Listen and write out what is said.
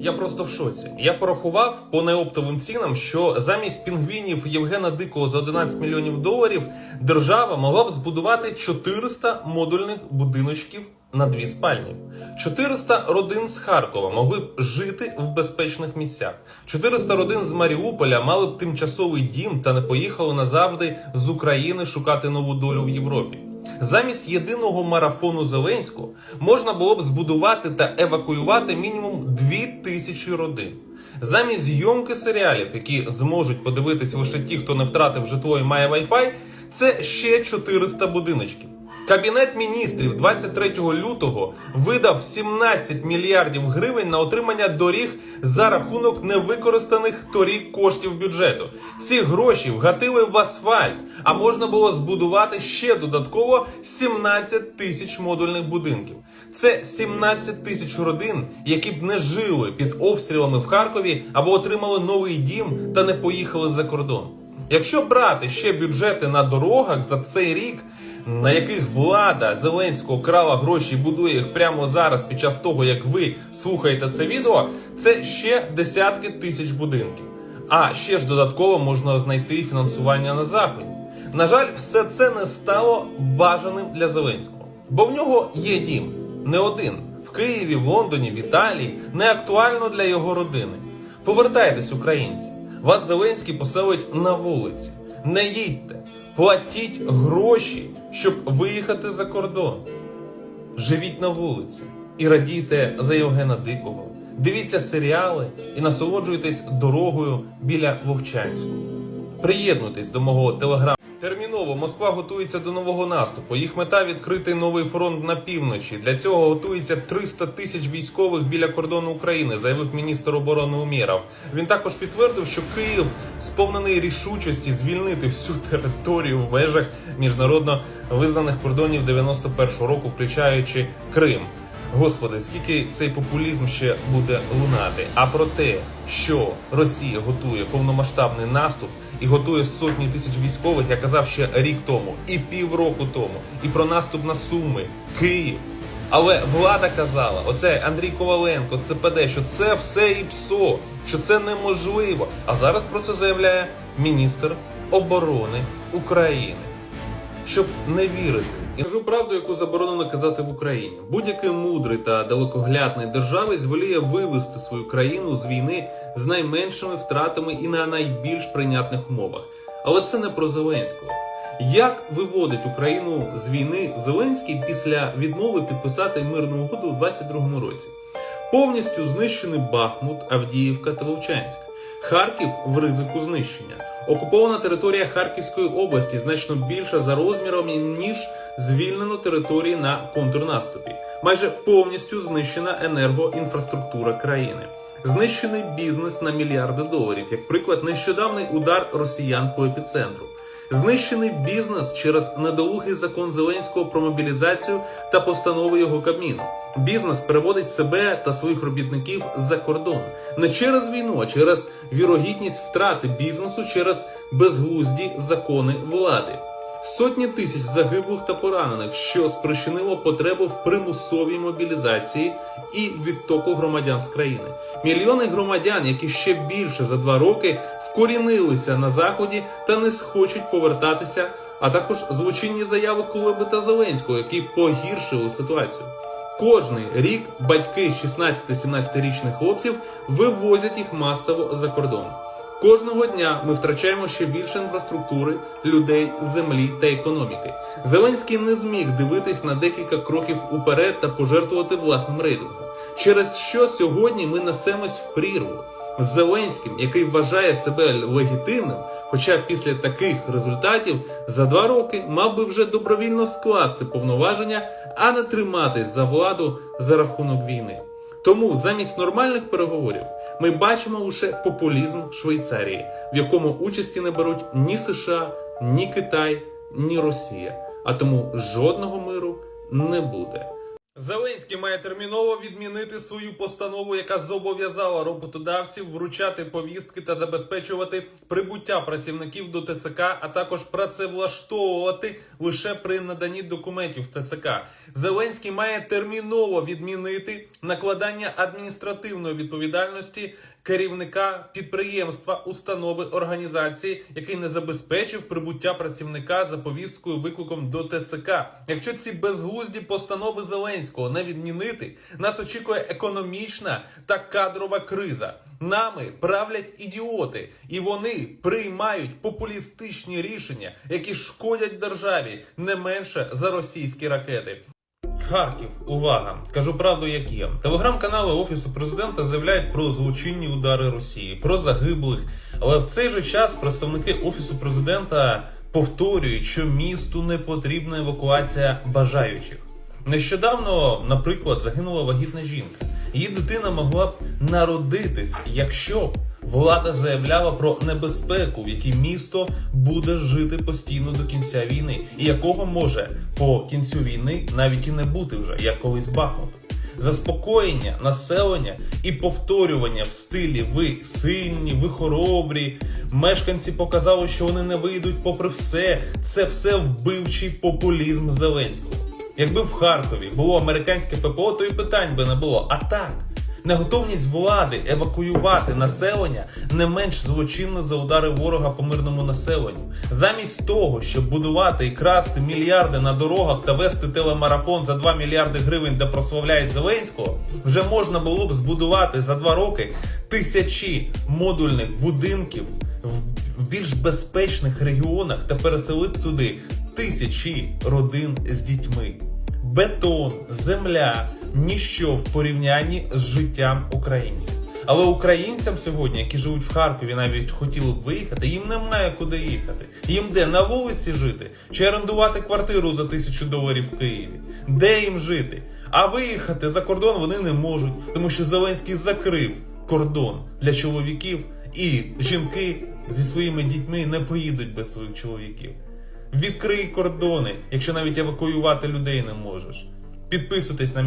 Я просто в шоці. Я порахував по неоптовим цінам, що замість пінгвінів Євгена Дикого за 11 мільйонів доларів держава могла б збудувати 400 модульних будиночків на дві спальні. 400 родин з Харкова могли б жити в безпечних місцях. 400 родин з Маріуполя мали б тимчасовий дім та не поїхали назавжди з України шукати нову долю в Європі. Замість єдиного марафону Зеленського можна було б збудувати та евакуювати мінімум 2 тисячі родин. Замість зйомки серіалів, які зможуть подивитися лише ті, хто не втратив житло і має Wi-Fi, це ще 400 будиночків. Кабінет міністрів 23 лютого видав 17 мільярдів гривень на отримання доріг за рахунок невикористаних торік коштів бюджету. Ці гроші вгатили в асфальт, а можна було збудувати ще додатково 17 тисяч модульних будинків. Це 17 тисяч родин, які б не жили під обстрілами в Харкові або отримали новий дім та не поїхали за кордон. Якщо брати ще бюджети на дорогах за цей рік, на яких влада Зеленського крала гроші і будує їх прямо зараз, під час того, як ви слухаєте це відео, це ще десятки тисяч будинків. А ще ж додатково можна знайти фінансування на заході. На жаль, все це не стало бажаним для Зеленського, бо в нього є дім, не один в Києві, в Лондоні, в Італії, не актуально для його родини. Повертайтесь, українці. Вас Зеленський поселить на вулиці. Не їдьте, платіть гроші, щоб виїхати за кордон. Живіть на вулиці і радійте за Євгена Дикого. Дивіться серіали і насолоджуйтесь дорогою біля Вовчанського. Приєднуйтесь до мого телеграм. Терміново Москва готується до нового наступу. Їх мета відкрити новий фронт на півночі. Для цього готується 300 тисяч військових біля кордону України, заявив міністр оборони Умєров. Він також підтвердив, що Київ сповнений рішучості звільнити всю територію в межах міжнародно визнаних кордонів 91-го року, включаючи Крим. Господи, скільки цей популізм ще буде лунати? А про те, що Росія готує повномасштабний наступ і готує сотні тисяч військових, я казав ще рік тому і півроку тому, і про наступ на Суми, Київ. Але влада казала, оце Андрій Коваленко, ЦПД, що це все і ПСО, що це неможливо. А зараз про це заявляє міністр оборони України щоб не вірити. І кажу правду, яку заборонено казати в Україні. Будь-який мудрий та далекоглядний державець воліє вивести свою країну з війни з найменшими втратами і на найбільш прийнятних умовах. Але це не про Зеленського. Як виводить Україну з війни Зеленський після відмови підписати мирну угоду у 22-му році? Повністю знищений Бахмут, Авдіївка та Вовчанськ. Харків в ризику знищення. Окупована територія Харківської області значно більша за розміром, ніж звільнено території на контрнаступі. Майже повністю знищена енергоінфраструктура країни. Знищений бізнес на мільярди доларів, як приклад, нещодавний удар росіян по епіцентру. Знищений бізнес через недолугий закон Зеленського про мобілізацію та постанови його Кабміну. Бізнес переводить себе та своїх робітників за кордон не через війну, а через вірогідність втрати бізнесу через безглузді закони влади. Сотні тисяч загиблих та поранених, що спричинило потребу в примусовій мобілізації і відтоку громадян з країни. Мільйони громадян, які ще більше за два роки вкорінилися на заході та не схочуть повертатися, а також злочинні заяви Кулеби та Зеленського, які погіршили ситуацію. Кожний рік батьки 16-17-річних хлопців вивозять їх масово за кордон. Кожного дня ми втрачаємо ще більше інфраструктури, людей, землі та економіки. Зеленський не зміг дивитись на декілька кроків уперед та пожертвувати власним рейтингом. Через що сьогодні ми несемось в прірву з Зеленським, який вважає себе легітимним, хоча після таких результатів за два роки мав би вже добровільно скласти повноваження, а не триматись за владу за рахунок війни. Тому замість нормальних переговорів ми бачимо лише популізм Швейцарії, в якому участі не беруть ні США, ні Китай, ні Росія. А тому жодного миру не буде. Зеленський має терміново відмінити свою постанову, яка зобов'язала роботодавців вручати повістки та забезпечувати прибуття працівників до ТЦК, а також працевлаштовувати лише при наданні документів ТЦК. Зеленський має терміново відмінити накладання адміністративної відповідальності керівника підприємства, установи, організації, який не забезпечив прибуття працівника за повісткою викликом до ТЦК. Якщо ці безглузді постанови Зеленського не відмінити, нас очікує економічна та кадрова криза. Нами правлять ідіоти, і вони приймають популістичні рішення, які шкодять державі не менше за російські ракети. Харків, увага! Кажу правду, як є. Телеграм-канали Офісу президента заявляють про злочинні удари Росії, про загиблих. Але в цей же час представники Офісу президента повторюють, що місту не потрібна евакуація бажаючих. Нещодавно, наприклад, загинула вагітна жінка. Її дитина могла б народитись, якщо влада заявляла про небезпеку, в якій місто буде жити постійно до кінця війни, і якого може по кінцю війни навіть і не бути вже, як колись Бахмуту. Заспокоєння населення і повторювання в стилі ви сильні, ви хоробрі. Мешканці показали, що вони не вийдуть попри все. Це все вбивчий популізм Зеленського. Якби в Харкові було американське ППО, то і питань би не було. А так, неготовність влади евакуювати населення не менш злочинно за удари ворога по мирному населенню. Замість того, щоб будувати і красти мільярди на дорогах та вести телемарафон за 2 мільярди гривень, де прославляють Зеленського, вже можна було б збудувати за два роки тисячі модульних будинків в більш безпечних регіонах та переселити туди тисячі родин з дітьми. Бетон, земля ніщо в порівнянні з життям українців. Але українцям сьогодні, які живуть в Харкові, навіть хотіли б виїхати, їм немає куди їхати. Їм де на вулиці жити чи орендувати квартиру за тисячу доларів в Києві? Де їм жити? А виїхати за кордон вони не можуть, тому що Зеленський закрив кордон для чоловіків, і жінки зі своїми дітьми не поїдуть без своїх чоловіків. Відкрий кордони, якщо навіть евакуювати людей не можеш. Підписуйтесь на